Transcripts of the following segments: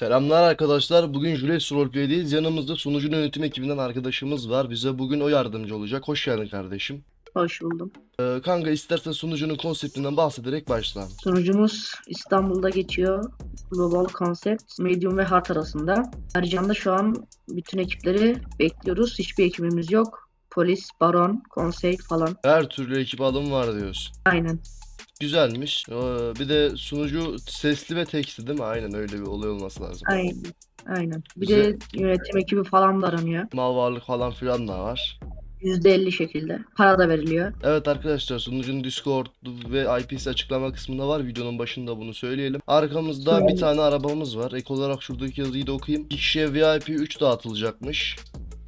Selamlar arkadaşlar. Bugün Jules Roleplay'deyiz. Yanımızda sunucu yönetim ekibinden arkadaşımız var. Bize bugün o yardımcı olacak. Hoş geldin kardeşim. Hoş buldum. Ee, kanka istersen sunucunun konseptinden bahsederek başla. Sunucumuz İstanbul'da geçiyor. Global Concept, Medium ve Hard arasında. Ercan'da şu an bütün ekipleri bekliyoruz. Hiçbir ekibimiz yok. Polis, baron, konsey falan. Her türlü ekip alım var diyorsun. Aynen. Güzelmiş. Ee, bir de sunucu sesli ve teksti değil mi? Aynen öyle bir olay olması lazım. Aynen. Aynen. Bir Güzel. de yönetim ekibi falan da aranıyor. Mal varlık falan filan da var. %50 şekilde. Para da veriliyor. Evet arkadaşlar sunucunun Discord ve IP'si açıklama kısmında var. Videonun başında bunu söyleyelim. Arkamızda bir tane arabamız var. Ek olarak şuradaki yazıyı da okuyayım. İki kişiye VIP 3 dağıtılacakmış.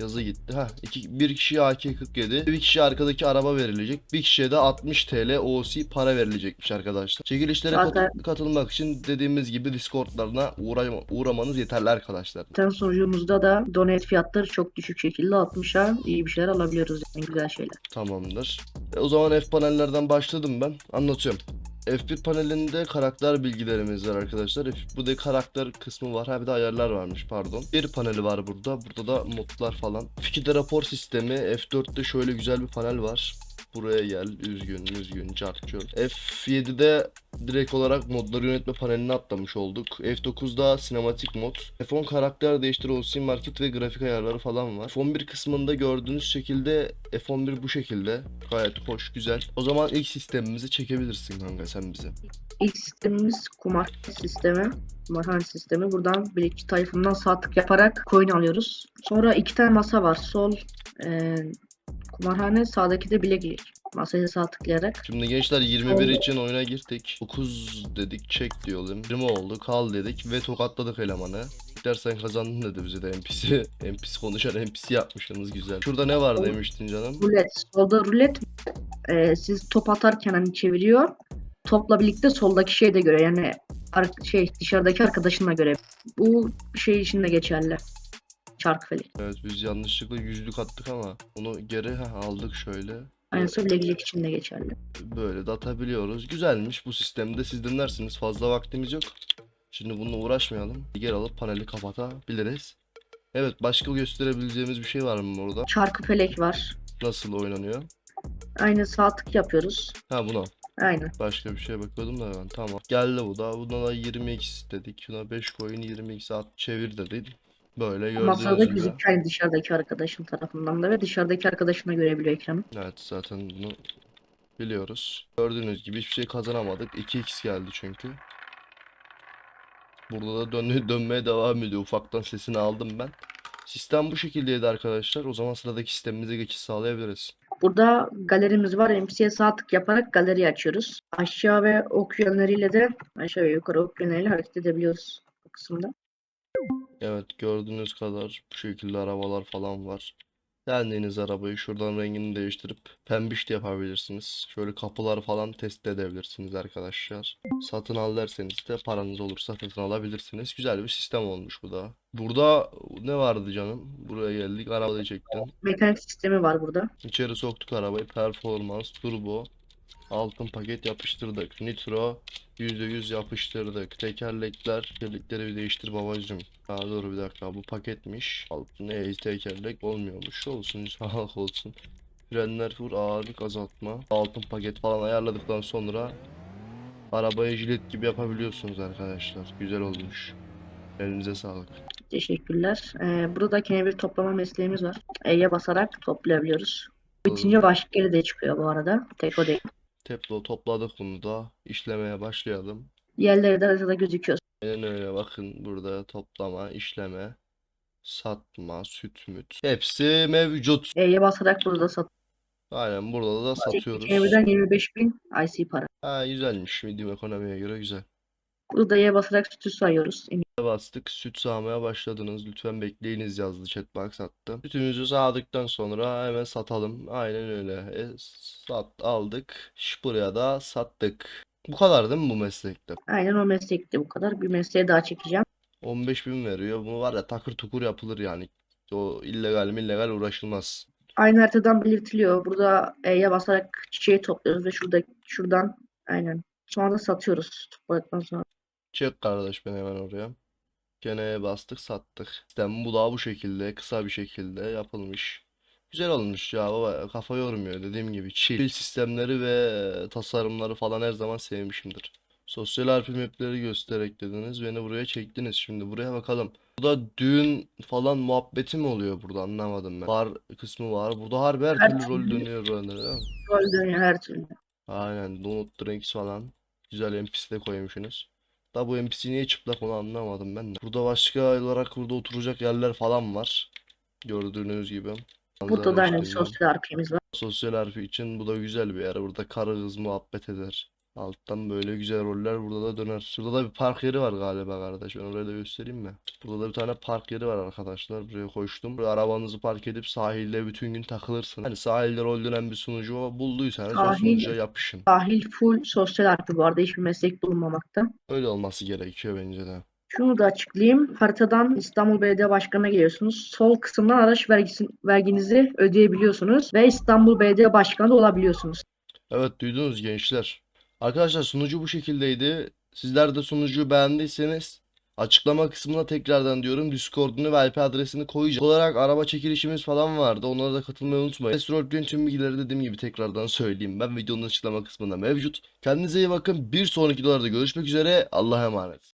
Yazı gitti. Ha, iki, bir kişiye AK-47, bir kişiye arkadaki araba verilecek. Bir kişiye de 60 TL OC para verilecekmiş arkadaşlar. Çekilişlere kat- katılmak için dediğimiz gibi Discord'larına uğra- uğramanız yeterli arkadaşlar. Zaten sunucumuzda da donate fiyatları çok düşük şekilde 60'a iyi bir şeyler alabiliyoruz. Yani güzel şeyler. Tamamdır. E, o zaman F panellerden başladım ben. Anlatıyorum. F1 panelinde karakter bilgilerimiz var arkadaşlar. F- Bu da karakter kısmı var. Ha bir de ayarlar varmış pardon. Bir paneli var burada. Burada da modlar falan. F2'de rapor sistemi. F4'te şöyle güzel bir panel var. Buraya gel. Üzgün, üzgün, çark çöl. F7'de direkt olarak modları yönetme panelini atlamış olduk. F9'da sinematik mod. F10 karakter değiştir olsun market ve grafik ayarları falan var. F11 kısmında gördüğünüz şekilde F11 bu şekilde. Gayet hoş, güzel. O zaman ilk sistemimizi çekebilirsin kanka sen bize. İlk sistemimiz kumar sistemi. Kumarhane sistemi. Buradan bilekçi tayfından sağ tık yaparak coin alıyoruz. Sonra iki tane masa var. Sol e, kumarhane sağdaki de bileklik. Masaya sağ tıklayarak. Şimdi gençler 21 Oldu. için oyuna girdik. 9 dedik çek diyelim. 20 oldu kal dedik ve tokatladık elemanı. Dersen kazandın dedi bize de NPC. NPC konuşan NPC yapmışsınız güzel. Şurada ne var demiştin canım? Rulet. Solda rulet e, siz top atarken hani çeviriyor. Topla birlikte soldaki şeye de göre yani ar- şey dışarıdaki arkadaşına göre. Bu şey için de geçerli. Çark felek. Evet biz yanlışlıkla yüzlük attık ama onu geri aldık şöyle. Aynısı bileklik için de geçerli. Böyle de atabiliyoruz. Güzelmiş bu sistemde siz dinlersiniz. Fazla vaktimiz yok. Şimdi bununla uğraşmayalım. Geri alıp paneli kapatabiliriz. Evet başka gösterebileceğimiz bir şey var mı orada? Çarkı felek var. Nasıl oynanıyor? Aynı sağ tık yapıyoruz. Ha buna. Aynen. Başka bir şeye bakıyordum da ben. Tamam. Geldi bu da. Buna da 20x dedik. Şuna 5 coin 20x at çevir dedik. Böyle Masada gördüğünüz gibi. gözüküyor yani dışarıdaki arkadaşın tarafından da ve dışarıdaki arkadaşına görebiliyor ekranı. Evet zaten bunu biliyoruz. Gördüğünüz gibi hiçbir şey kazanamadık. 2x geldi çünkü. Burada da dön dönmeye devam ediyor. Ufaktan sesini aldım ben. Sistem bu şekildeydi arkadaşlar. O zaman sıradaki sistemimize geçiş sağlayabiliriz. Burada galerimiz var. NPC'ye sağ tık yaparak galeriyi açıyoruz. Aşağı ve ok yönleriyle de aşağı ve yukarı ok yönleriyle hareket edebiliyoruz bu kısımda. Evet gördüğünüz kadar bu şekilde arabalar falan var. Beğendiğiniz arabayı şuradan rengini değiştirip pembiş de yapabilirsiniz. Şöyle kapılar falan test edebilirsiniz arkadaşlar. Satın al derseniz de paranız olursa satın alabilirsiniz. Güzel bir sistem olmuş bu da. Burada ne vardı canım? Buraya geldik. Arabayı çektim. Mekanik sistemi var burada. İçeri soktuk arabayı. Performans, turbo, altın paket yapıştırdık. Nitro %100 yapıştırdık. Tekerlekler, tekerlekleri bir değiştir babacım. Ha dur bir dakika bu paketmiş. Altın ne tekerlek olmuyormuş. Olsun sağlık olsun. Frenler vur ağırlık azaltma. Altın paket falan ayarladıktan sonra arabayı jilet gibi yapabiliyorsunuz arkadaşlar. Güzel olmuş. Elinize sağlık. Teşekkürler. Ee, burada da kenevir toplama mesleğimiz var. E'ye basarak toplayabiliyoruz. Bitince başka de çıkıyor bu arada. Tek o değil. Teplo topladık bunu da. işlemeye başlayalım. Diğerleri de haritada gözüküyor. Aynen öyle bakın burada toplama, işleme, satma, süt müt. Hepsi mevcut. E'ye basarak burada sat. Aynen burada da satıyoruz. Kenevirden 25.000 IC para. Ha güzelmiş. Medium ekonomiye göre güzel. E'ye basarak sütü sayıyoruz. Bastık. Süt sağmaya başladınız. Lütfen bekleyiniz yazdı chatbox attı. Sütümüzü sağdıktan sonra hemen satalım. Aynen öyle. E, sat aldık. Şş, Buraya da sattık. Bu kadar değil mi bu meslekte? Aynen o meslekte bu kadar. Bir mesleğe daha çekeceğim. 15 bin veriyor. Bu var ya takır tukur yapılır yani. O illegal mi illegal uğraşılmaz. Aynı haritadan belirtiliyor. Burada E'ye basarak çiçeği topluyoruz ve şurada şuradan aynen. Sonra da satıyoruz. Topladıktan sonra. Çek kardeş beni hemen oraya. Gene bastık sattık. Sistem bu da bu şekilde kısa bir şekilde yapılmış. Güzel olmuş ya baba kafa yormuyor dediğim gibi chill sistemleri ve tasarımları falan her zaman sevmişimdir. Sosyal RP mapleri göster eklediniz beni buraya çektiniz şimdi buraya bakalım. Burada düğün falan muhabbeti mi oluyor burada anlamadım ben. Bar kısmı var burada harbi her Her türlü rol türlü. dönüyor değil mi? Rol dönüyor her türlü. Aynen Donut Drinks falan. Güzel NPC de koymuşsunuz. Da bu NPC niye çıplak onu anlamadım ben de. Burada başka olarak burada oturacak yerler falan var. Gördüğünüz gibi. Burada da göstereceğim. sosyal RP'miz var. Sosyal RP için bu da güzel bir yer. Burada karı kız muhabbet eder. Alttan böyle güzel roller burada da döner. Şurada da bir park yeri var galiba kardeş. Ben orayı da göstereyim mi? Burada da bir tane park yeri var arkadaşlar. Buraya koştum. Buraya arabanızı park edip sahilde bütün gün takılırsınız. Hani sahilde rol dönen bir sunucu bulduysanız o Sahil- sunucuya yapışın. Sahil full sosyal RP bu arada hiçbir meslek bulunmamakta. Öyle olması gerekiyor bence de. Şunu da açıklayayım. Haritadan İstanbul Belediye Başkanı'na geliyorsunuz. Sol kısımdan araç vergisi, verginizi ödeyebiliyorsunuz ve İstanbul Belediye Başkanı da olabiliyorsunuz. Evet duydunuz gençler. Arkadaşlar sunucu bu şekildeydi. Sizler de sunucuyu beğendiyseniz açıklama kısmına tekrardan diyorum Discord'unu ve IP adresini koyacağım. Olarak araba çekilişimiz falan vardı. Onlara da katılmayı unutmayın. Roleplay'in tüm bilgileri dediğim gibi tekrardan söyleyeyim. Ben videonun açıklama kısmında mevcut. Kendinize iyi bakın. Bir sonraki videolarda görüşmek üzere. Allah'a emanet.